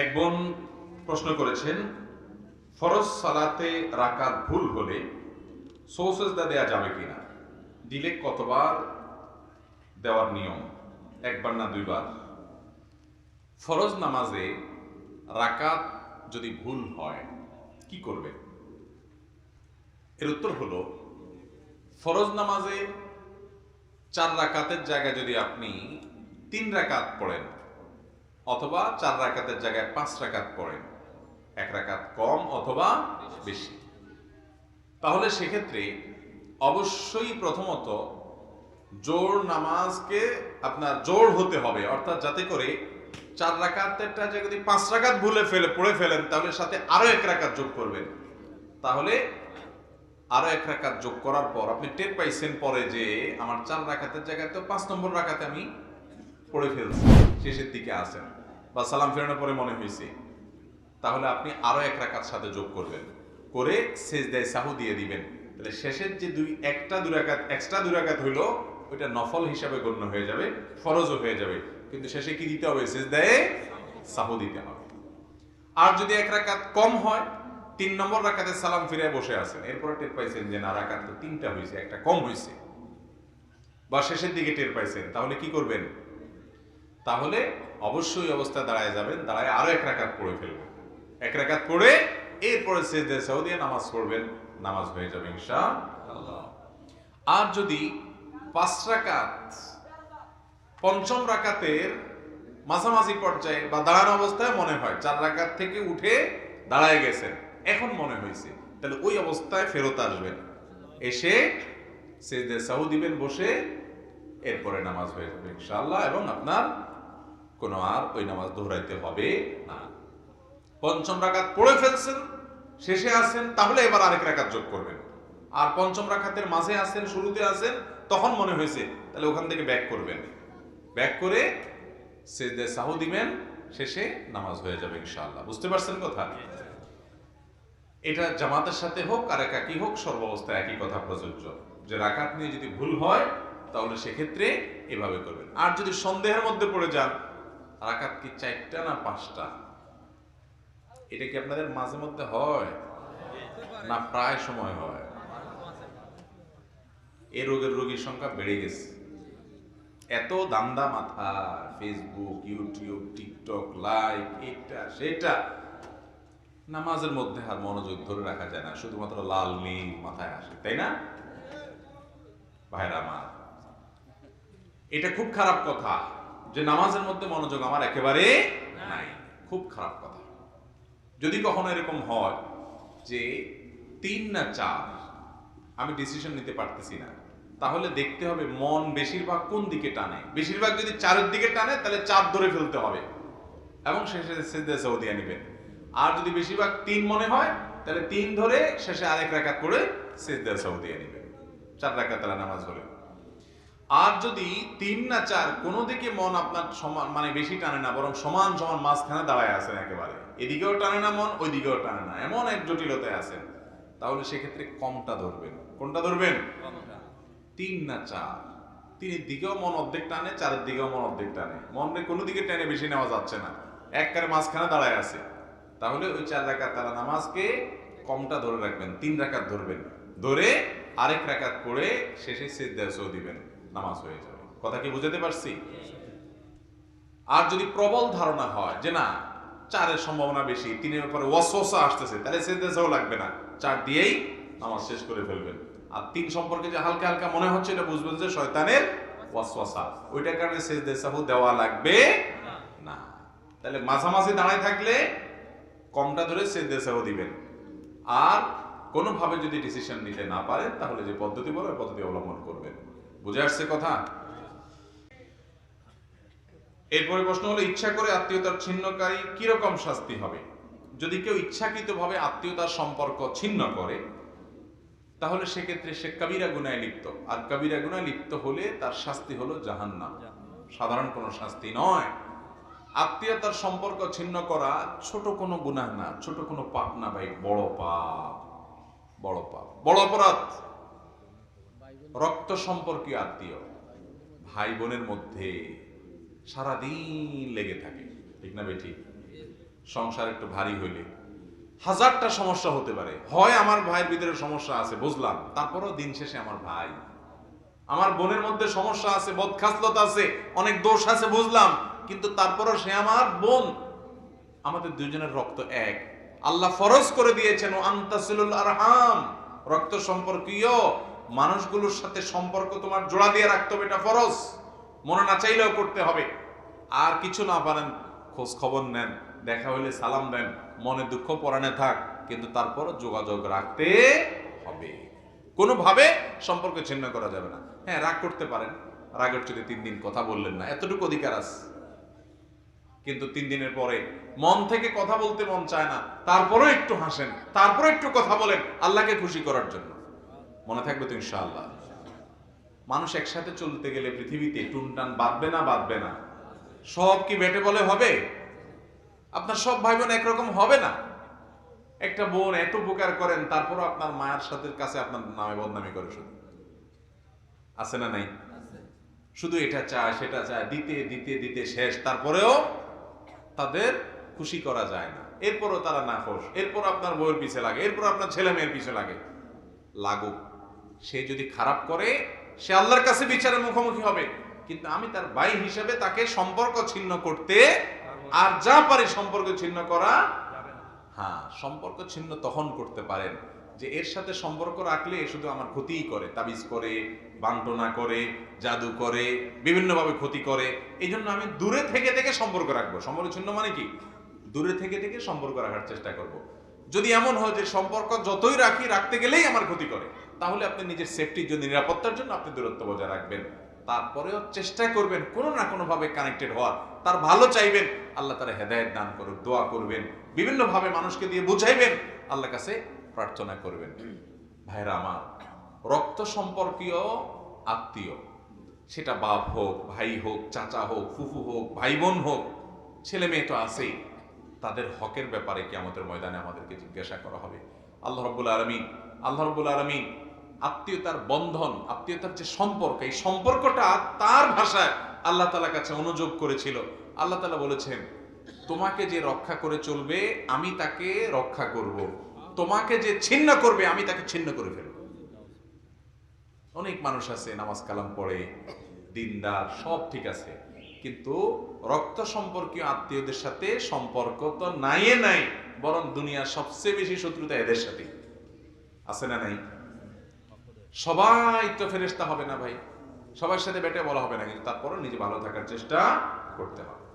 এক বোন প্রশ্ন করেছেন, ফরজ সালাতে রাকাত ভুল হলে সোসেজদা দেয়া যাবে কিনা দিলে কতবার দেওয়ার নিয়ম? একবার না দুইবার? ফরজ নামাজে রাকাত যদি ভুল হয়, কি করবে? এর উত্তর হলো, ফরজ নামাজে চার রাকাতের জায়গায় যদি আপনি তিন রাকাত পড়েন অথবা চার রাকাতের জায়গায় পাঁচ রাকাত পড়েন। এক রাকাত কম অথবা বেশি। তাহলে সেক্ষেত্রে অবশ্যই প্রথমত জোর নামাজকে আপনার জোর হতে হবে। অর্থাৎ যাতে করে চার রাকাতেরটা যে যদি পাঁচ রাকাত ভুলে ফেলে, পড়ে ফেলেন, তাহলে সাথে আরও এক রাকাত যোগ করবেন। তাহলে আরও এক রাকাত যোগ করার পর আপনি টের পাইছেন পরে যে আমার চার রাকাতের জায়গায় তো পাঁচ নম্বর রাকাতে আমি পড়ে ফেলছি, শেষের দিকে আসেন বা সালাম ফেরানোর পরে মনে হয়েছে, তাহলে আপনি আরও এক রাকাত সাথে যোগ করবেন। করে শেষ দেয় সাহু দিয়ে দিবেন। তাহলে শেষের যে দুই, একটা দুই রাকাত এক্সট্রা দুই রাকাত হইল, ওইটা নফল হিসাবে গণ্য হয়ে যাবে, ফরজও হয়ে যাবে। কিন্তু শেষে কি দিতে হবে? শেষ দেয় সাহু দিতে হবে। আর যদি এক রাকাত কম হয়, তিন নম্বর রাকাতে সালাম ফিরে বসে আছেন। এরপরে টের পাইছেন যে, না, রাকাত তো তিনটা হয়েছে একটা কম হয়েছে বা শেষের দিকে টের পাইছেন, তাহলে কি করবেন? তাহলে অবশ্যই অবস্থা দাঁড়ায় যাবেন, দাঁড়ায় আরও এক রাকাত পড়ে ফেলবেন। এক রাকাত পড়ে এরপরে সেজদে সৌদিয়ে নামাজ পড়বেন, নামাজ হয়ে যাবে ইনশা আল্লাহ আর যদি পাঁচ রাকাত, পঞ্চম রাকাতের মাঝামাঝি পর্যায়ে বা দাঁড়ানো অবস্থায় মনে হয়, চার রাকাত থেকে উঠে দাঁড়ায় গেছেন, এখন মনে হয়েছে, তাহলে ওই অবস্থায় ফেরত আসবেন। এসে সেজদে সাহু দিবেন, বসে এরপরে নামাজ হয়ে যাবে ইনশাআল্লাহ এবং আপনার কোনো আর ওই নামাজ দোহরাইতে হবে না। পঞ্চম রাকাত পড়ে ফেলছেন, শেষে আছেন, তাহলে এবার আরেক রাকাত যোগ করবেন। আর পঞ্চম রাকাতের মাঝে আছেন, শুরুতে আছেন, তখন মনে হয়েছে, তাহলে ওখান থেকে ব্যাক করবেন। ব্যাক করে সেজদে সাহু দিবেন, শেষে নামাজ হয়ে যাবে ইনশাআল্লাহ। বুঝতে পারছেন কথা? এটা জামাতের সাথে হোক আর একাকি হোক সর্বাবস্থায় একই কথা প্রযোজ্য। যে রাকাত নিয়ে যদি ভুল হয়, তাহলে সেক্ষেত্রে এভাবে করবেন। আর যদি সন্দেহের মধ্যে পড়ে যান রাকাত কি চারটা না পাঁচটা? এটা কি আপনাদের মাঝে মধ্যে হয়? না প্রায় সময় হয়? এই রোগের রোগীর সংখ্যা বেড়ে গেছে। এত দান্দা মাথা ফেসবুক ইউটিউব টিকটক লাইক এটা সেটা নামাজের মধ্যে আর মনোযোগ ধরে রাখা যায় না। শুধুমাত্র লাল নীল মাথায় আসে তাই না? ভাইরা আমার এটা খুব খারাপ কথা। যে নামাজের মধ্যে মনোযোগ আমার একেবারে নাই। খুব খারাপ কথা। যদি কখনো এরকম হয় যে তিন না চার আমি ডিসিশন নিতে পারতেছি না তাহলে দেখতে হবে মন বেশিরভাগ কোন দিকে টানে। বেশিরভাগ যদি চারের দিকে টানে তাহলে চার ধরে ফেলতে হবে। এবং শেষে সেজদে সৌদিয়া নিবেন। আর যদি বেশিরভাগ তিন মনে হয় তাহলে তিন ধরে শেষে আরেক রাকাত করে সেজদে সৌদিয়া নিবেন। চার রাকাত তারা নামাজ হলে আর যদি তিন না চার কোনো দিকে মন আপনার সমান মানে বেশি টানে না বরং সমান সমান মাঝখানে দাঁড়ায় আছেন একেবারে। এদিকেও টানে না মন ওইদিকেও টানে না। এমন এক জটিলতায় আছেন। তাহলে সেক্ষেত্রে কমটা ধরবেন। কোনটা ধরবেন? তিন না চার। তিনের দিকেও মন অর্ধেক টানে চারের দিকেও মন অর্ধেক টানে। মনে কোনো দিকে টেনে বেশি নেওয়া যাচ্ছে না। একবারে মাঝখানে দাঁড়ায় আছে। তাহলে ওই চার রাকাত তারা নামাজকে কমটা ধরে রাখবেন তিন রাকাত ধরবেন। ধরে আরেক রাকাত পড়ে শেষে সিদ্ধাসও দিবেন। নামাজ হয়ে যাবে। কথা কি বুঝাতে পারছি? আর যদি প্রবল ধারণা হয় যে না, চারের সম্ভাবনা বেশি, তিনের ব্যাপারে ওয়াসওয়াসা আসতেছে, তাহলে সিদ্ধাসও লাগবে না। চার দিয়েই নামাজ শেষ করে ফেলবেন। আর তিন সম্পর্কে যে হালকা হালকা মনে হচ্ছে, এটা বুঝবেন যে শয়তানের ওয়াসওয়াসা। ওইটার কারণে সেজদে সাহু দেওয়া লাগবে না। তাহলে মাঝামাঝি দাঁড়ায় থাকলে কমটা ধরে সেজদে সাহু দিবেন। আর কোনোভাবে যদি ডিসিশন নিতে না পারেন, তাহলে যে পদ্ধতি বলে পদ্ধতি অবলম্বন করবেন। বুঝে আসছে কথা? এরপরে প্রশ্ন হলো, ইচ্ছা করে আত্মীয়তার ছিন্নকারী কীরকম শাস্তি হবে? যদি কেউ ইচ্ছাকৃতভাবে আত্মীয়তার সম্পর্ক ছিন্ন করে, তাহলে সেক্ষেত্রে সে কবিরা গুনায় লিপ্ত। আর কবিরা গুনায় লিপ্ত হলে তার শাস্তি হলো জাহান্নাম। সাধারণ কোনো শাস্তি নয়। আত্মীয়তার সম্পর্ক ছিন্ন করা ছোট কোনো গুনাহ না, ছোট কোনো পাপ না ভাই, বড় পাপ বড় পাপ, বড় অপরাধ। রক্ত সম্পর্কীয় আত্মীয়, ভাই বোনের মধ্যে সারাদিন লেগে থাকে। ঠিক না বেঠি? সংসার একটু ভারী হইলে। হাজারটা সমস্যা হতে পারে। হয় আমার ভাইয়ের ভিতরে সমস্যা আছে, বুঝলাম। তারপরও দিন শেষে আমার ভাই। আমার বোনের মধ্যে সমস্যা আছে, বদখাসলত আছে, অনেক দোষ আছে, বুঝলাম। কিন্তু তারপরও সে আমার বোন। আমাদের দুজনের রক্ত এক। আল্লাহ ফরজ করে দিয়েছেন, ও আন্তাসিলুল আরহাম। রক্ত সম্পর্কীয় মানুষগুলোর সাথে সম্পর্ক তোমার জোড়া দিয়ে রাখতে হবে, এটা ফরজ। মনে না চাইলেও করতে হবে। আর কিছু না পারেন, খোঁজ খবর নেন, দেখা হইলে সালাম দেন, মনে দুঃখ পরাণে থাক, কিন্তু তারপর যোগাযোগ রাখতে হবে। কোনোভাবে সম্পর্ক ছিন্ন করা যাবে না। হ্যাঁ রাগ করতে পারেন। রাগের যদি তিন দিন কথা বললেন না, এতটুকু অধিকার আছে। কিন্তু তিন দিনের পরে মন থেকে কথা বলতে মন চায় না, তারপরেও একটু হাসেন তারপরে একটু কথা বলেন, আল্লাহকে খুশি করার জন্য। মনে থাকবে তো ইনশাআল্লাহ। মানুষ একসাথে চলতে গেলে পৃথিবীতে টুনটান বাঁধবে না বাঁধবে না। সব কি বেটে বলে হবে? আপনার সব ভাই বোন একরকম হবে না। একটা বোন এত উপকার করেন, তারপরও আপনার মায়ের সাথে কাছে আপনার নামে বদনামি করে শুধু। আছে না নাই? শুধু এটা চায়, সেটা চায়, দিতে দিতে দিতে শেষ। তারপরেও তাদের খুশি করা যায় না। এরপরও তারা না খোশ এরপর আপনার বউয়ের পিছে লাগে। এরপর আপনার ছেলে মেয়ের পিছে লাগে। লাগুক। সে যদি খারাপ করে, সে আল্লাহর কাছে বিচারের মুখোমুখি হবে। কিন্তু আমি তার ভাই হিসেবে তাকে সম্পর্ক ছিন্ন করতে আর যা পারে সম্পর্ক ছিন্ন করা হ্যাঁ সম্পর্ক ছিন্ন তখন করতে পারেন যে এর সাথে সম্পর্ক রাখলে শুধু আমার ক্ষতিই করে, তাবিজ করে, বান্টনা করে, জাদু করে, বিভিন্নভাবে ক্ষতি করে। এই জন্য আমি দূরে থেকে থেকে সম্পর্ক রাখব। সম্পর্ক ছিন্ন মানে কি? দূরে থেকে থেকে সম্পর্ক রাখার চেষ্টা করব। যদি এমন হয় যে সম্পর্ক যতই রাখি, রাখতে গেলেই আমার ক্ষতি করে। তাহলে আপনি নিজের সেফটির জন্য, নিরাপত্তার জন্য আপনি দূরত্ব বজায় রাখবেন। তারপরেও চেষ্টা করবেন কোনো না কোনোভাবে কানেক্টেড হওয়ার। তার ভালো চাইবেন, আল্লাহ তারা হেদায়ত দান করুক, দোয়া করবেন, বিভিন্নভাবে মানুষকে দিয়ে বুঝাইবেন আল্লাহ কাছে প্রার্থনা করবেন। ভাইরা আমার, রক্ত সম্পর্কীয় আত্মীয়, সেটা বাপ হোক, ভাই হোক, চাচা হোক, ফুফু হোক ভাই বোন হোক, ছেলে মেয়ে তো আছেই, তাদের হকের ব্যাপারে কি আমাদের ময়দানে আমাদেরকে জিজ্ঞাসা করা হবে। আল্লাহ রব্বুল আলমিন, আল্লাহ রব্বুল আলমিন আত্মীয়তার বন্ধন, আত্মীয়তার যে সম্পর্ক, এই সম্পর্কটা তার ভাষায় আল্লাহ তালা কাছে অনুযোগ করেছিল। আল্লাহ তালা বলেছেন, তোমাকে যে রক্ষা করে চলবে, আমি তাকে রক্ষা করব। তোমাকে যে ছিন্ন করবে, আমি তাকে ছিন্ন করে ফেলব। অনেক মানুষ আছে, নামাজ কালাম পড়ে, দিনদার, সব ঠিক আছে। কিন্তু রক্ত সম্পর্কীয় আত্মীয়দের সাথে সম্পর্ক তো নাই নাই, বরং দুনিয়ার সবচেয়ে বেশি শত্রুতা এদের সাথে আছে না নাই? সবাই তো ফেরেস্তা হবে না ভাই। সবার সাথে বেটে বলা হবে না, কিন্তু তারপরও নিজে ভালো থাকার চেষ্টা করতে হবে।